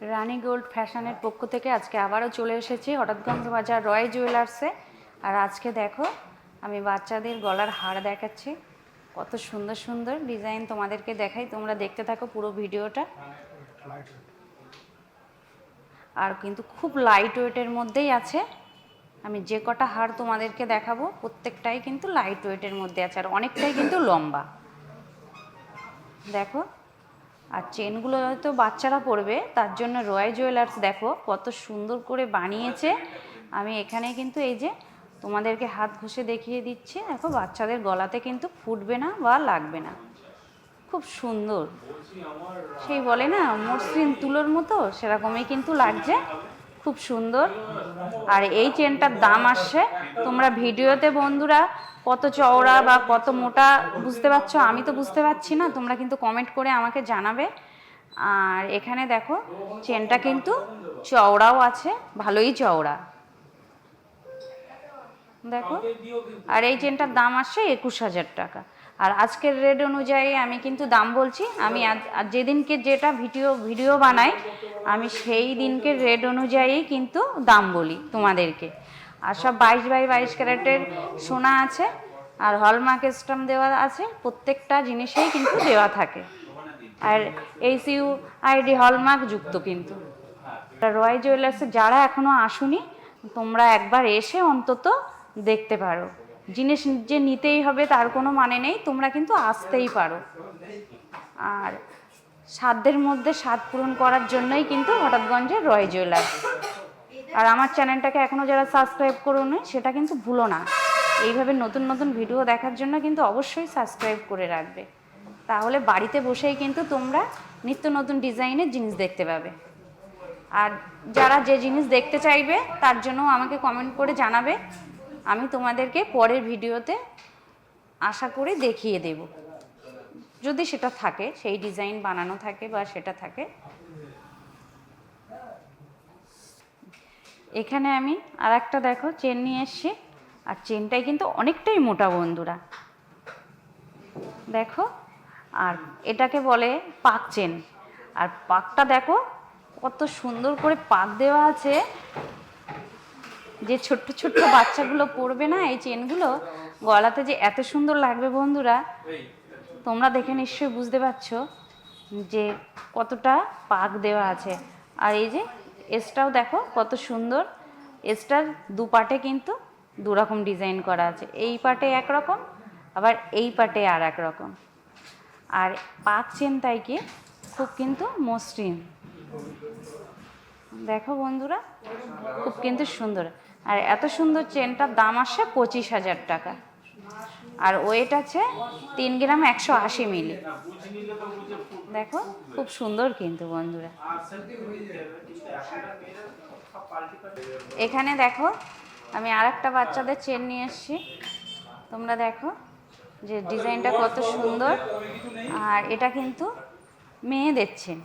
রানী gold ফ্যাশনের পক্ষ থেকে আজকে আবারও চলে এসেছি হঠাৎগঞ্জ বাজার রয় জুয়েলার্সে। আর আজকে দেখো, আমি বাচ্চাদের গলার হার দেখাচ্ছি। কত সুন্দর সুন্দর ডিজাইন তোমাদেরকে দেখাই। তোমরা দেখতে থাকো পুরো ভিডিওটা। আর কিন্তু খুব লাইট ওয়েটের মধ্যেই আছে। আমি যে কটা হার তোমাদেরকে দেখাবো, প্রত্যেকটাই কিন্তু লাইট ওয়েটের মধ্যে আছে। আর অনেকটাই কিন্তু লম্বা। দেখো আর চেনগুলো হয়তো বাচ্চারা পরবে, তার জন্য রয় জুয়েলার্স দেখো, কত সুন্দর করে বানিয়েছে। আমি এখানে কিন্তু এই যে তোমাদেরকে হাত ঘষে দেখিয়ে দিচ্ছি, দেখো বাচ্চাদের গলাতে কিন্তু ফুটবে না বা লাগবে না। খুব সুন্দর। সেই বলে না, মসৃণ তুলোর মতো, সেরকমই কিন্তু লাগছে। খুব সুন্দর। আর এই চেনটার দাম আসছে তোমরা ভিডিওতে বন্ধুরা কত চওড়া বা কত মোটা বুঝতে পারছ? আমি তো বুঝতে পারছি না, তোমরা কিন্তু কমেন্ট করে আমাকে জানাবে। আর এখানে দেখো, চেনটা কিন্তু চওড়াও আছে, ভালোই চওড়া। দেখো, আর এই চেনটার দাম আসছে একুশ হাজার টাকা। আর আজকের রেট অনুযায়ী আমি কিন্তু দাম বলছি, আমি আজ- যেদিনকে যেটা ভিডিও ভিডিও বানাই, আমি সেই দিনকে রেট অনুযায়ী কিন্তু দাম বলি তোমাদেরকে। আর সব বাইশ বাই বাইশ ক্যারেটের সোনা আছে, আর হলমার্ক স্টাম্প দেওয়া আছে, প্রত্যেকটা জিনিসেই কিন্তু দেওয়া থাকে। আর এইসিউ আইডি হলমার্ক যুক্ত কিন্তু। রয় জুয়েলার্সে যারা এখনও আসুনি, তোমরা একবার এসে অন্তত দেখতে পারো। জিনিস যে নিতেই হবে তার কোনো মানে নেই, তোমরা কিন্তু আসতেই পারো। আর সাধ্যের মধ্যে স্বাদ পূরণ করার জন্যই কিন্তু হঠাৎগঞ্জের রয় জুয়েলার্স আর আমার চ্যানেলটাকে এখনও যারা সাবস্ক্রাইব করোনি, সেটা কিন্তু ভুলো না। এইভাবে নতুন নতুন ভিডিও দেখার জন্য কিন্তু অবশ্যই সাবস্ক্রাইব করে রাখবে। তাহলে বাড়িতে বসেই কিন্তু তোমরা নিত্য নতুন ডিজাইনের জিনিস দেখতে পাবে। আর যারা যে জিনিস দেখতে চাইবে, তার জন্য আমাকে কমেন্ট করে জানাবে। আমি তোমাদেরকে পরের ভিডিওতে আশা করে দেখিয়ে দেব। যদি সেটা থাকে, সেই ডিজাইন বানানো থাকে বা সেটা থাকে এখানে আমি আর একটা দেখো চেন নিয়ে এসছি। আর চেনটাই কিন্তু অনেকটাই মোটা বন্ধুরা। দেখো আর এটাকে বলে পাক চেন আর পাকটা দেখো কত সুন্দর করে পাক দেওয়া আছে। যে ছোট্ট ছোট্ট বাচ্চাগুলো পরবে না এই চেনগুলো গলাতে যে এত সুন্দর লাগবে বন্ধুরা তোমরা দেখে নিশ্চয়ই বুঝতে পারছ যে কতটা পাক দেওয়া আছে। আর এই যে এসটাও দেখো কত সুন্দর। এসটার দু পাটে কিন্তু দু রকম ডিজাইন করা আছে। এই পাটে একরকম, আবার এই পাটে আর এক রকম আর পাক চেন তাই কি খুব কিন্তু মসৃণ। দেখো বন্ধুরা, খুব কিন্তু সুন্দর। আর এত সুন্দর চেনটার দাম আসছে পঁচিশ হাজার টাকা। আর ওয়েট আছে তিন গ্রাম একশো আশি মিলি। দেখো, খুব সুন্দর কিন্তু বন্ধুরা। এখানে দেখো, আমি আর একটা বাচ্চাদের চেন নিয়ে এসেছি। তোমরা দেখো যে ডিজাইনটা কত সুন্দর। আর এটা কিন্তু মেয়েদের চেন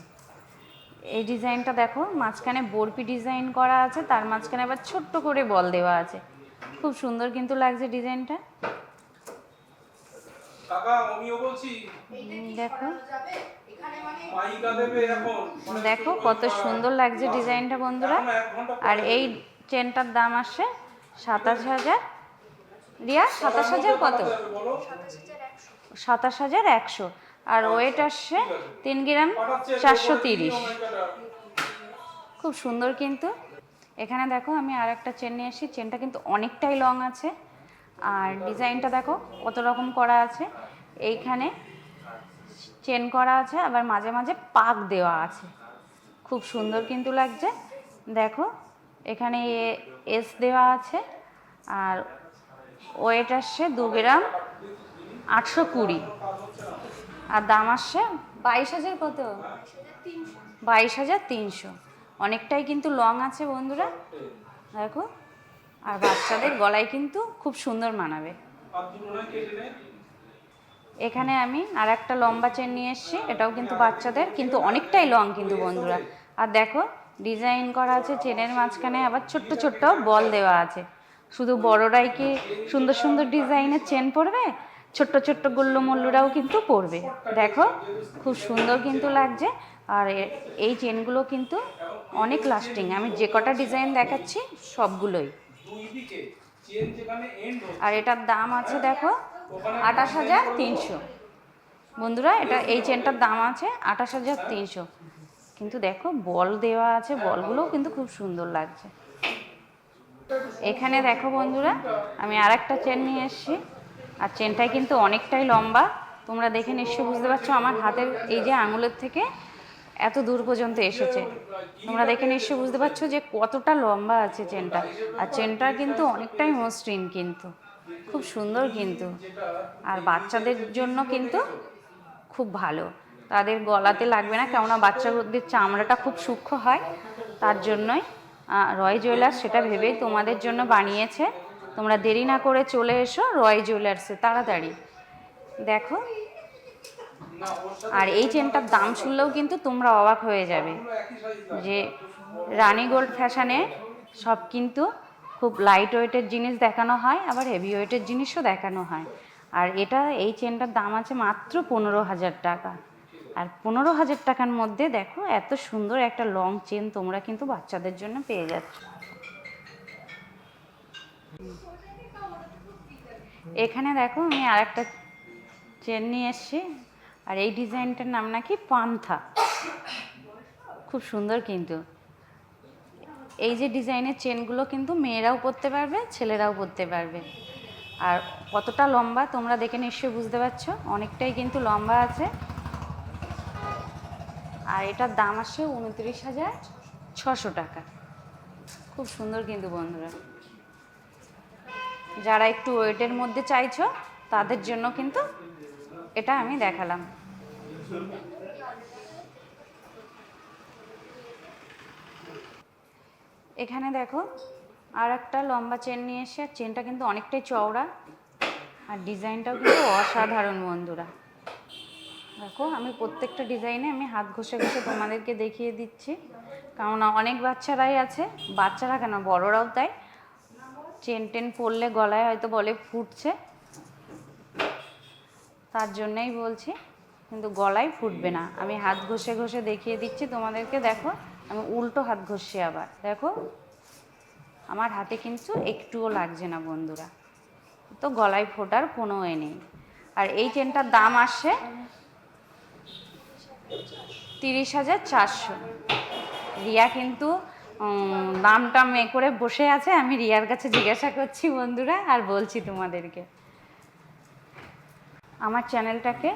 এই ডিজাইনটা দেখো, মাঝখানে বরফি ডিজাইন করা আছে, তার মাঝখানে আবার ছোট্ট করে বল দেওয়া আছে। খুব সুন্দর কিন্তু লাগছে ডিজাইনটা। কাকা আমিও বলছি। দেখো। মাইকা দেবে এখন। দেখো কত সুন্দর লাগছে ডিজাইনটা বন্ধুরা। আর এই চেনটার দাম আসে সাতাশ হাজার। রিয়া সাতাশ হাজার কত? সাতাশ হাজার একশো। আর ওয়েট আসছে তিন গ্রাম চারশো তিরিশ। খুব সুন্দর কিন্তু। এখানে দেখো আমি আর একটা চেন নিয়ে এসেছি। চেনটা কিন্তু অনেকটাই লং আছে। আর ডিজাইনটা দেখো, কত রকম করা আছে। এইখানে চেন করা আছে, আবার মাঝে মাঝে পাক দেওয়া আছে। খুব সুন্দর কিন্তু লাগছে। দেখো, এখানে এস দেওয়া আছে, আর ওয়েট আসছে দু গ্রাম আটশো কুড়ি। আর দাম আসছে বাইশ হাজার কত? বাইশ হাজার তিনশো। অনেকটাই কিন্তু লং আছে বন্ধুরা। দেখো আর বাচ্চাদের গলায় কিন্তু খুব সুন্দর মানাবে। এখানে আমি আর একটা লম্বা চেন নিয়ে এসেছি, এটাও কিন্তু বাচ্চাদের, কিন্তু অনেকটাই লং কিন্তু বন্ধুরা। আর দেখো ডিজাইন করা আছে চেনের মাঝখানে, আবার ছোট্ট ছোট্ট বল দেওয়া আছে। শুধু বড়রাই কি সুন্দর সুন্দর ডিজাইনের চেন পরবে? ছোট্ট ছোট্ট গুল্লো মল্লুরাও কিন্তু পরবে। দেখো, খুব সুন্দর কিন্তু লাগছে। আর এই চেনগুলো কিন্তু অনেক লাস্টিং আমি যে কটা ডিজাইন দেখাচ্ছি, সবগুলোই। দুই দিকে চেন যেখানে এন্ড আর এটার দাম আছে দেখো আঠাশ হাজার তিনশো। বন্ধুরা এটা এই চেনটার দাম আছে আঠাশ হাজার তিনশো। কিন্তু দেখো বল দেওয়া আছে বলগুলোও কিন্তু খুব সুন্দর লাগছে। এখানে দেখো বন্ধুরা আমি আর একটা চেন নিয়ে এসেছি। আর চেনটাই কিন্তু অনেকটাই লম্বা। তোমরা দেখে নিশ্চয়ই বুঝতে পারছ আমার হাতের এই যে আঙুলের থেকে এত দূর পর্যন্ত এসেছে। তোমরা দেখে নিশ্চয়ই বুঝতে পারছ যে কতটা লম্বা আছে চেনটা। আর চেনটা কিন্তু অনেকটাই মসৃণ কিন্তু। খুব সুন্দর কিন্তু। আর বাচ্চাদের জন্য কিন্তু খুব ভালো। তাদের গলাতে লাগবে না, কেননা বাচ্চাদের চামড়াটা খুব সূক্ষ্ম হয়। তার জন্যই রয় জুয়েলার্স সেটা ভেবেই তোমাদের জন্য বানিয়েছে। তোমরা দেরি না করে চলে এসো রয় জুয়েলার্সে, তাড়াতাড়ি। দেখো আর এই চেনটার দাম শুনলেও কিন্তু তোমরা অবাক হয়ে যাবে যে রানী গোল্ড ফ্যাশনে সব কিন্তু খুব লাইট ওয়েটের জিনিস দেখানো হয়, আবার হেভি ওয়েটের জিনিসও দেখানো হয়। আর এটা, এই চেনটার দাম আছে মাত্র পনেরো হাজার টাকা। আর পনেরো হাজার টাকার মধ্যে দেখো এত সুন্দর একটা লং চেন তোমরা কিন্তু বাচ্চাদের জন্য পেয়ে যাচ্ছ। এখানে দেখো আমি আর একটা চেন নিয়ে এসেছি। আর এই ডিজাইনটার নাম নাকি পান্থা। খুব সুন্দর কিন্তু। এই যে ডিজাইনের চেনগুলো কিন্তু মেয়েরাও পরতে পারবে, ছেলেরাও পরতে পারবে। আর কতটা লম্বা তোমরা দেখে নিশ্চয়ই বুঝতে পারছ, অনেকটাই কিন্তু লম্বা আছে। আর এটার দাম আসছে উনত্রিশ হাজার ছশো টাকা। খুব সুন্দর কিন্তু বন্ধুরা। যারা একটু ওয়েটের মধ্যে চাইছো, তাদের জন্য কিন্তু এটা আমি দেখালাম। এখানে দেখো আর একটা লম্বা চেন নিয়ে এসে, আর চেনটা কিন্তু অনেকটাই চওড়া, আর ডিজাইনটাও কিন্তু অসাধারণ বন্ধুরা। দেখো, আমি প্রত্যেকটা ডিজাইনে আমি হাত ঘষে ঘষে তোমাদেরকে দেখিয়ে দিচ্ছি। কারণ অনেক বাচ্চারাই আছে, বাচ্চারা কেন, বড়রাও তাই। চেন টেন পরলে গলায় হয়তো বলে ফুটছে। তার জন্যই বলছি। কিন্তু গলায় ফুটবে না। আমি হাত ঘষে ঘষে দেখিয়ে দিচ্ছি তোমাদেরকে, দেখো, আমি উল্টো হাত ঘষছি আবার। দেখো, আমার হাতে কিন্তু একটুও লাগছে না বন্ধুরা। তো গলায় ফোটার কোনো এ নেই। আর এই চেনটার দাম আসে তিরিশ হাজার চারশো। রিয়া কিন্তু দামটা মে করে বসে আছে। আমি রিয়ার কাছে জিজ্ঞাসা করছি বন্ধুরা, আর বলছি তোমাদেরকে। আমার চ্যানেলটাকে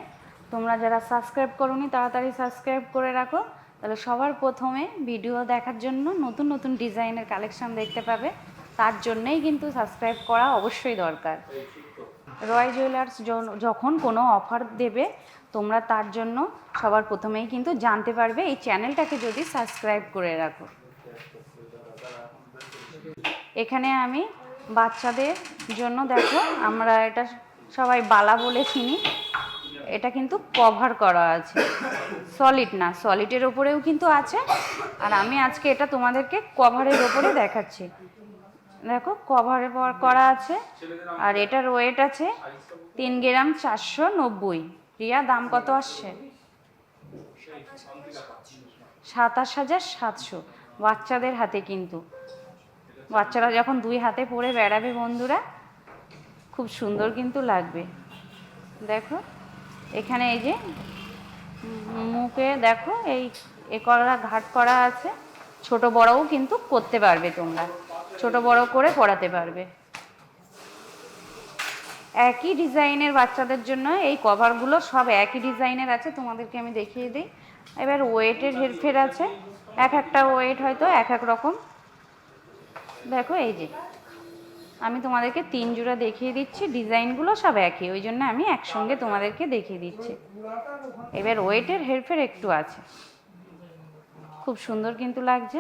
তোমরা যারা সাবস্ক্রাইব করোনি, তাড়াতাড়ি সাবস্ক্রাইব করে রাখো। তাহলে সবার প্রথমে ভিডিও দেখার জন্য নতুন নতুন ডিজাইনের কালেকশন দেখতে পাবে। তার জন্যই কিন্তু সাবস্ক্রাইব করা অবশ্যই দরকার। রয় জুয়েলার্স যখন কোনো অফার দেবে, তোমরা তার জন্য সবার প্রথমেই কিন্তু জানতে পারবে, এই চ্যানেলটাকে যদি সাবস্ক্রাইব করে রাখো। এখানে আমি বাচ্চাদের জন্য দেখো, আমরা এটা সবাই বালা বলে চিনি। এটা কিন্তু কভার করা আছে। সলিড না সলিডের ওপরেও কিন্তু আছে। আর আমি আজকে এটা তোমাদেরকে কভারের ওপরে দেখাচ্ছি। দেখো কভারে করা আছে। আর এটার ওয়েট আছে তিন গ্রাম চারশো নব্বই। রিয়া, দাম কত আসছে? সাতাশ হাজার সাতশো। বাচ্চাদের হাতে কিন্তু। বাচ্চারা যখন দুই হাতে পরে বেড়াবে বন্ধুরা, খুব সুন্দর কিন্তু লাগবে। দেখো। এখানে এই যে মুখে দেখো এই এ করা ঘাট করা আছে। ছোট বড়ও কিন্তু করতে পারবে তোমরা। ছোট বড় করে পড়াতে পারবে। একই ডিজাইনের বাচ্চাদের জন্য এই কভারগুলো সব একই ডিজাইনের আছে, তোমাদেরকে আমি দেখিয়ে দিই। এবার ওয়েটের হেরফের আছে। এক একটা ওয়েট হয়তো এক এক রকম। দেখো এই যে আমি তোমাদেরকে তিন জোড়া দেখিয়ে দিচ্ছি, ডিজাইনগুলো সব একই, ওই জন্য আমি একসঙ্গে তোমাদেরকে দেখিয়ে দিচ্ছি। এবার ওয়েটের হেরফের একটু আছে। খুব সুন্দর কিন্তু লাগছে।